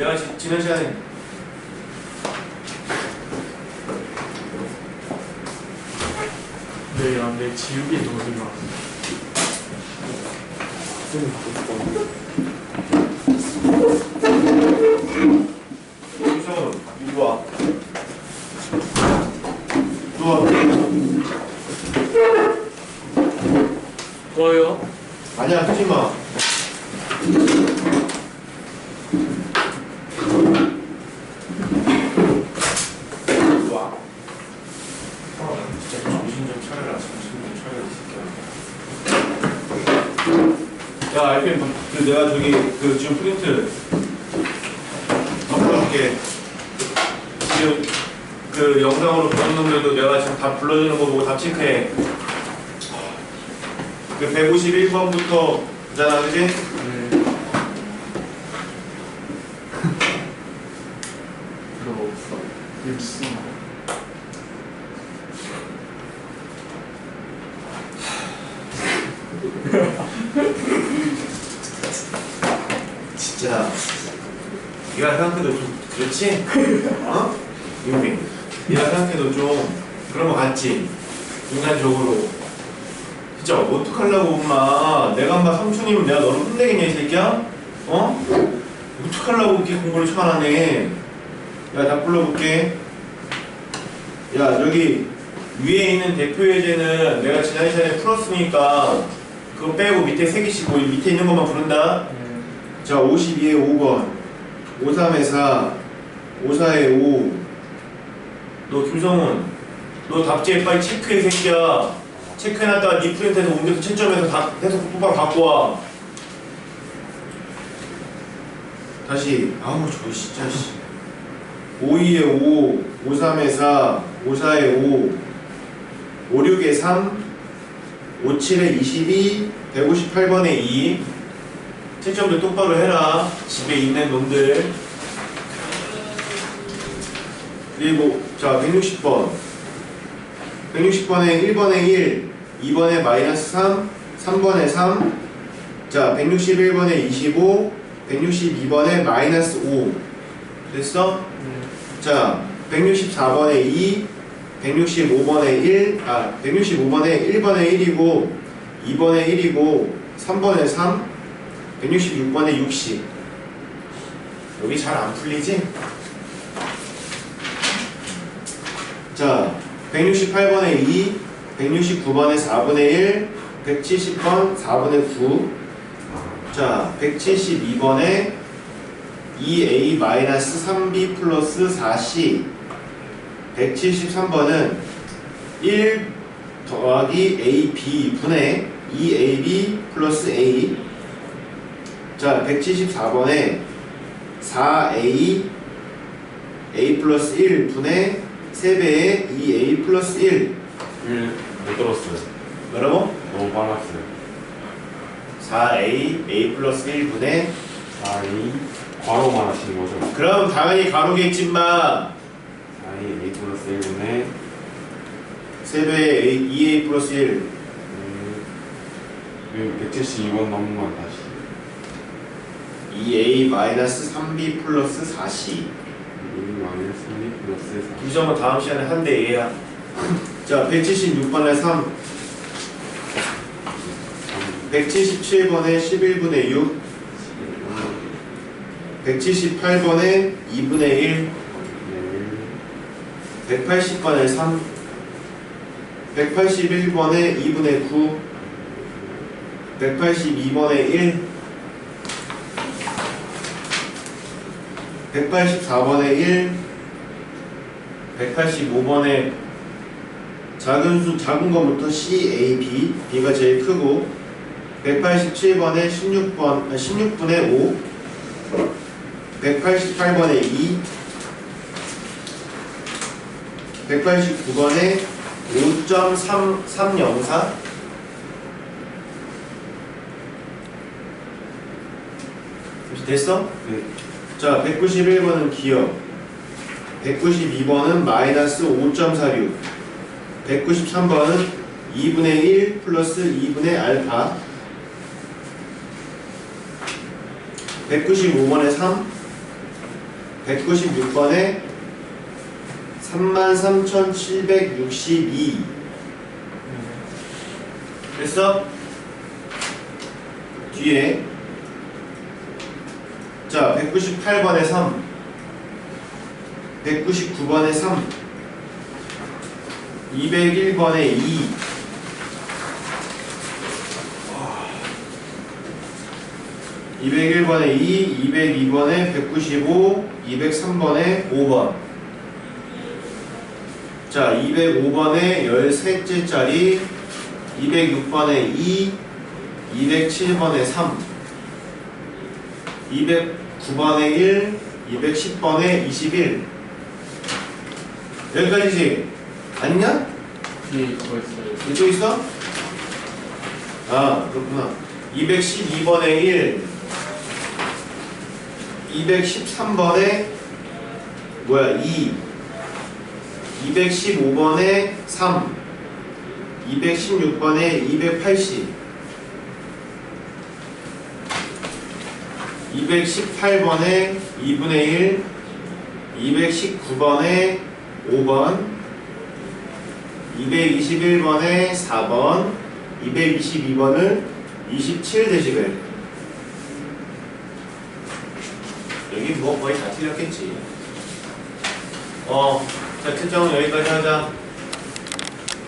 내가 지, 지난 시간에 네, 아, 네, 지우개 넣지 마. 유성은 이리 와. 누워. 뭐요? 아니야 하지 마. 이리 와. 아, 진짜 정신 좀 차려라. 정신 좀 차려 이 새끼 야. 야, 알펜 그 내가 저기 그 지금 프린트 덮어줄게. 지금 그 영상으로 보는 놈들도 내가 지금 다 불러주는 거 보고 다 체크해. 그 151번부터 잖아, 그지? 네. 그거 없어. 입수. 진짜 네가 생각해도 좀 그렇지? 어? 유미 네가 생각해도 좀 그런 거 같지? 인간적으로 진짜 어떡하려고 엄마 내가 엄마 삼촌이면 내가 너를 혼내겠냐 이 새끼야? 어? 어떡하려고 이렇게 공부를 쳐안하네 야나 불러볼게 야 여기 위에 있는 대표 예제는 내가 지난 시간에 풀었으니까 그거 빼고 밑에 세 개씩 뭐 밑에 있는 것만 부른다 네. 자, 52에 5번. 53에 4. 54에 5. 너 김성훈. 너 답지에 빨리 체크해, 새끼야. 체크해놨다가 니 프린트에서 옮겨서 채점해서 다 해서 똑바로 갖고 와. 다시. 아우, 저 진짜, 씨. 52에 5. 53에 4. 54에 5. 56에 3. 57에 22. 158번에 2. 채점도 똑바로 해라. 집에 있는 놈들. 그리고 자 160번. 160번에 1번에 1, 2번에 마이너스 3, 3번에 3. 자 161번에 25, 162번에 마이너스 5. 됐어? 네. 자 164번에 2, 165번에 1, 아 165번에 1번에 1이고 2번에 1이고 3번에 3, 166번에 60 여기 잘 안 풀리지? 자 168번에 2 169번에 4분의 1 170번 4분의 9자 172번에 2a-3b 플러스 4c 173번은 1 더하기 ab 분의 2ab 플러스 a 자, 174번에 4a a 플러스 1 분의 3배의 2a 플러스 1 1못 들었어요. 뭐라고? 너무 빨랐어요. 4a a 플러스 1 분의 4A 괄호만 하시는 거죠? 그럼 당연히 가로겠지만 4A A 플러스 1분의 3배의 a, 2a 플러스 1 음, 172번 넘으면 다시 2a 마이너스 3b 플러스 4c 2 마이너스 3B 플러스 4 김정은 다음 시간에 한 대 A야. 자 176번에 3 177번에 11분의 6 178번에 2분의 1 180번에 3 181번에 2분의 9 182번에 1 184번에 1 185번에 작은 수 작은 거부터 C, A, B B가 제일 크고 187번에 16번 아, 16분의 5 188번에 2 189번에 5.304 됐어? 네. 자 191번은 기억 192번은 마이너스 5.46 193번은 2분의 1 플러스 2분의 알파. 195번에 3 196번에 33,762 됐어? 뒤에 자 198번에 3 199번에 3 201번에 2 201번에 2, 202번에 195, 203번에 5번. 자, 205번에 13째 짜리, 206번에 2, 207번에 3, 209번에 1, 210번에 21. 여기까지지? 아니냐? 뒤에 그거 있어요. 이쪽 있어? 아, 그렇구나. 212번에 1, 213번에 뭐야 2, 215번에 3, 216번에 280, 218번에 2분의 1, 219번에 5번, 221번에 4번, 222번을 27데시벨. 여기 뭐 거의 다 틀렸겠지. 어, 자, 특정은 여기까지 하자.